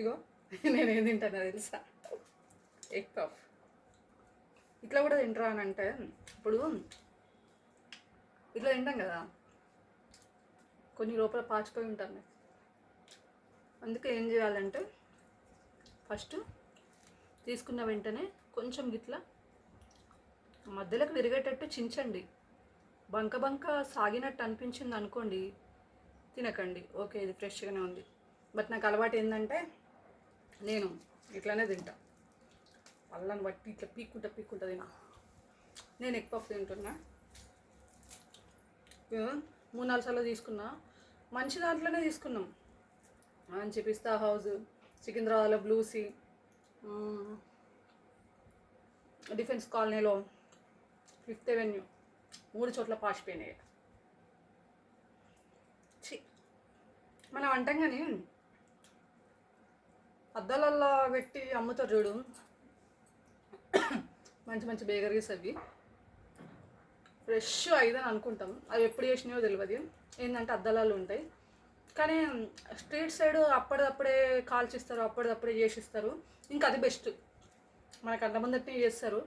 ఇగో నేను ఏం తింటానో తెలుసా? ఎగ్ పఫ్ ఇట్లా కూడా తింటారా అని అంటే ఇప్పుడు ఇట్లా తింటాం కదా. కొన్ని లోపల పాచిపోయి ఉంటాను అందుకే ఏం చేయాలంటే ఫస్ట్ తీసుకున్న వెంటనే కొంచెం గిట్లా మధ్యలోకి విరిగేటట్టు చించండి. బంక బంక సాగినట్టు అనిపించింది అనుకోండి తినకండి. ఓకే ఇది ఫ్రెష్గానే ఉంది. బట్ నాకు అలవాటు ఏంటంటే నేను ఇట్లానే తింటా. పళ్ళని బట్టి ఇట్లా పీక్కుంటా పీక్కుంటా తినా నేను ఎగ్ తింటున్నా. మూడు నాలుగు సార్లు తీసుకున్నా. మంచి దాంట్లోనే తీసుకున్నాం. మంచి పిస్తా హౌస్ సికింద్రాబాద్లో బ్లూసీ డిఫెన్స్ కాలనీలో ఫిఫ్త్ అవెన్యూ మూడు చోట్ల పాసిపోయినాయి. చి మనం అంటాం కానీ అద్దాలల్లో పెట్టి అమ్ముతారు చూడు. మంచి మంచి బేకరీస్ అవి. ఫ్రెష్ అయిదని అనుకుంటాం. అవి ఎప్పుడు చేసినాయో తెలియదు ఏంటంటే అద్దాలాలు ఉంటాయి. కానీ స్ట్రీట్ సైడ్ అప్పటిదప్పుడే కాల్చిస్తారు అప్పటిదప్పుడే చేసిస్తారు. ఇంకా అది బెస్ట్. మన కళ్ళ ముందటినే చేస్తారు.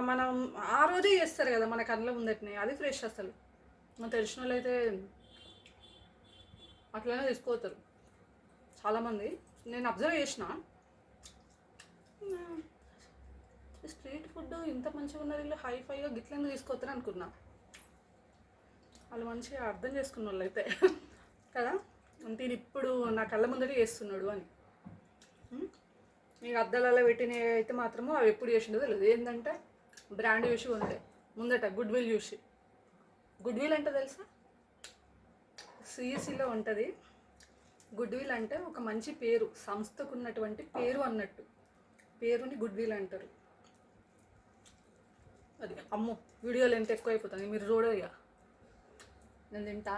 మనం ఆ రోజే చేస్తారు కదా మన కళ్ళ ముందటినే. అది ఫ్రెష్ అసలు. మనకు తెలిసిన వాళ్ళు అయితే అట్లనే తీసుకోతారు చాలామంది నేను అబ్జర్వ్ చేసిన. స్ట్రీట్ ఫుడ్ ఇంత మంచిగా ఉన్నది వీళ్ళు హై ఫైగా గిట్లనే తీసుకోతారు అనుకున్నా. వాళ్ళు మంచిగా అర్థం చేసుకున్న వాళ్ళు అయితే. కదా? అంతే ఇప్పుడు నా కళ్ళ ముందరే చేస్తున్నాడు అని. నీకు అద్దాలలో పెట్టిన అయితే మాత్రము అవి ఎప్పుడు చేసిండో తెలియదు ఏంటంటే బ్రాండ్ చూసి ఉంటాయి ముందట గుడ్ విల్ చూసి గుడ్ విల్ అంటే తెలుసా సిఎస్సిలో ఉంటుంది. గుడ్ విల్ అంటే ఒక మంచి పేరు సంస్థకు ఉన్నటువంటి పేరు అన్నట్టు. పేరుని గుడ్ విల్ అంటారు. అది అమ్మో వీడియోలు ఎంత ఎక్కువ అయిపోతుంది మీరు చూడరు ఇక నేను తింటా.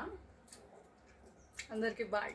అందరికీ బాయ్.